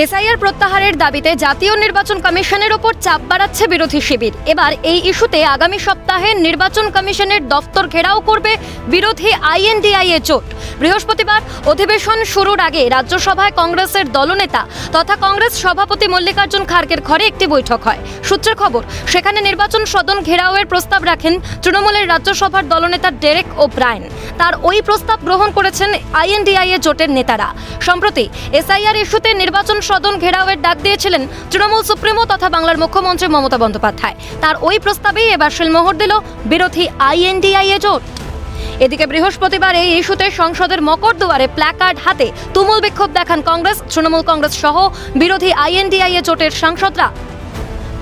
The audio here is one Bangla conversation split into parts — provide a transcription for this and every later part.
এসআইআর প্রত্যাহারের দাবিতে জাতীয় নির্বাচন কমিশনের ওপর চাপ বাড়াচ্ছে বিরোধী শিবির। এবার এই ইস্যুতে আগামী সপ্তাহে নির্বাচন কমিশনের দফতর ঘেরাও করবে বিরোধী আইএনডিআইএ বৃহস্পতিবার অধিবেশন শুরুর আগে রাজ্যসভায় কংগ্রেসের দলনেতা তথা কংগ্রেস সভাপতি মল্লিকার্জুন খার্গের ঘরে একটি বৈঠক হয়। সূত্রের খবর, সেখানে নির্বাচন সদন ঘেরাওয়ের প্রস্তাব রাখেন তৃণমূলের রাজ্যসভার দলনেতা ডেরেক ও ব্রায়ন তার ওই প্রস্তাব গ্রহণ করেছেন আইএনডিআই আইএনডিআইএ জোটের নেতারা। সম্প্রতি এসআইআর ইস্যুতে নির্বাচন সদন ঘেরাওয়ের ডাক দিয়েছিলেন তৃণমূল সুপ্রিমো তথা বাংলার মুখ্যমন্ত্রী মমতা বন্দ্যোপাধ্যায়। তার ওই প্রস্তাবেই এবার শিলমোহর দিল বিরোধী আইএনডিআইএ জোট। এদিকে বৃহস্পতিবার এই ইস্যুতে সংসদের মকর দুয়ারে প্ল্যাকার্ড হাতে তুমুল বিক্ষোভ দেখান কংগ্রেস, তৃণমূল কংগ্রেস সহ বিরোধী আইএনডিআইএ জোটের সাংসদরা।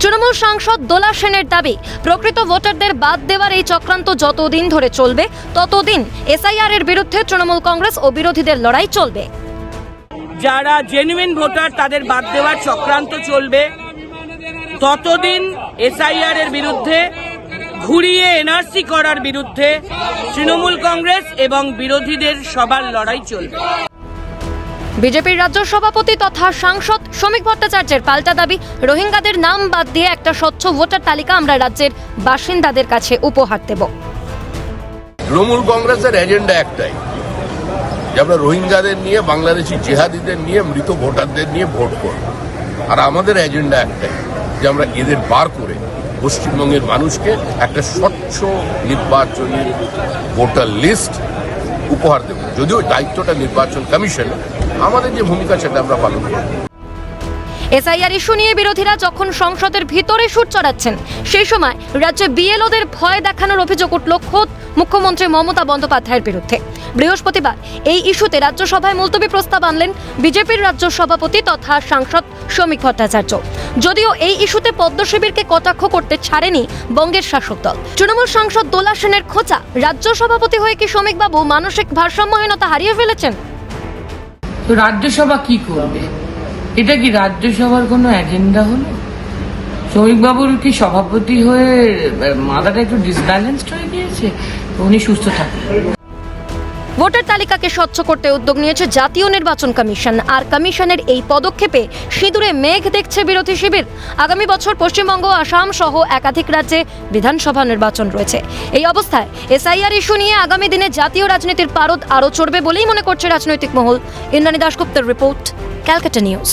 তৃণমূল সাংসদ দোলা সেনের দাবি, প্রকৃত ভোটারদের বাদ দেওয়ার এই চক্রান্ত যতদিন ধরে চলবে, ততদিন এসআইআর এর বিরুদ্ধে তৃণমূল কংগ্রেস ও বিরোধীদের লড়াই চলবে। যারা জেনুইন ভোটার, তাদের বাদ দেওয়ার চক্রান্ত চলবে। ততদিন এসআইআর এর বিরুদ্ধে ঘুরিয়ে এনআরসি করার বিরুদ্ধে তৃণমূল কংগ্রেস এবং বিরোধীদের সবার লড়াই চলবে। বিজেপির রাজ্য সভাপতি তথা সাংসদ শ্রমিক ভট্টাচার্যের পাল্টা দাবি রোহিঙ্গাদের নাম বাদ দিয়ে একটা স্বচ্ছ ভোটার তালিকা আমরা রাজ্যের বাসিন্দাদের কাছে উপহার দেব। তৃণমূল কংগ্রেসের এজেন্ডা একটাই যে আমরা রোহিঙ্গাদের নিয়ে বাংলাদেশি জেহাদিদের নিয়ে মৃত ভোটারদের নিয়ে ভোট করব। আর আমাদের এজেন্ডা একটাই যে আমরা এদের বার করে পশ্চিমবঙ্গের মানুষকে একটা স্বচ্ছ নির্বাচনী ভোটার লিস্ট উপহার দেব। যদিও দায়িত্বটা নির্বাচন কমিশন, আমাদের যে ভূমিকা সেটা আমরা পালন করব। এসআইআর ইস্যু নিয়ে বিরোধীরা যখন সংসদের ভিতরে সুর চড়াচ্ছেন, সেই সময় রাজ্যে বিএলওদের ভয় দেখানোর অভিযোগ উঠল খোদ মুখ্যমন্ত্রী মমতা বন্দ্যোপাধ্যায়ের বিরুদ্ধে। বৃহস্পতিবার এই ইস্যুতে রাজ্যসভায় মুলতবি প্রস্তাব আনলেন বিজেপির রাজ্য সভাপতি তথা সাংসদ শ্রমিক ভট্টাচার্য। যদিও এই ইস্যুতে পদ্ম শিবিরকে কটাক্ষ করতে ছাড়েনি বঙ্গের শাসক দল। তৃণমূল সাংসদ দোলা সেনের খোঁচা, রাজ্য সভাপতি হয়ে কি শ্রমিকবাবু মানসিক ভারসাম্যহীনতা হারিয়ে ফেলেছেন? রাজ্যসভা কি করবে? এটা কি রাজ্যসভার কোনো এজেন্ডা হলো? শ্রমিকবাবুর কি সভাপতি হয়ে মাথাটা একটু ডিসব্যালেন্সড হয়ে গিয়েছে? উনি সুস্থ থাকবেন। ভোটার তালিকাকে স্বচ্ছ করতে উদ্যোগ নিয়েছে জাতীয় নির্বাচন কমিশন। আর কমিশনের এই পদক্ষেপে সিঁদুরে মেঘ দেখছে বিরোধী শিবির। আগামী বছর পশ্চিমবঙ্গ, আসাম সহ একাধিক রাজ্যে বিধানসভা নির্বাচন রয়েছে। এই অবস্থায় এসআইআর ইস্যু নিয়ে আগামী দিনে জাতীয় রাজনীতির পারদ আরও চড়বে বলেই মনে করছে রাজনৈতিক মহল। ইন্দ্রাণী দাশগুপ্তের রিপোর্ট, ক্যালকাটা নিউজ।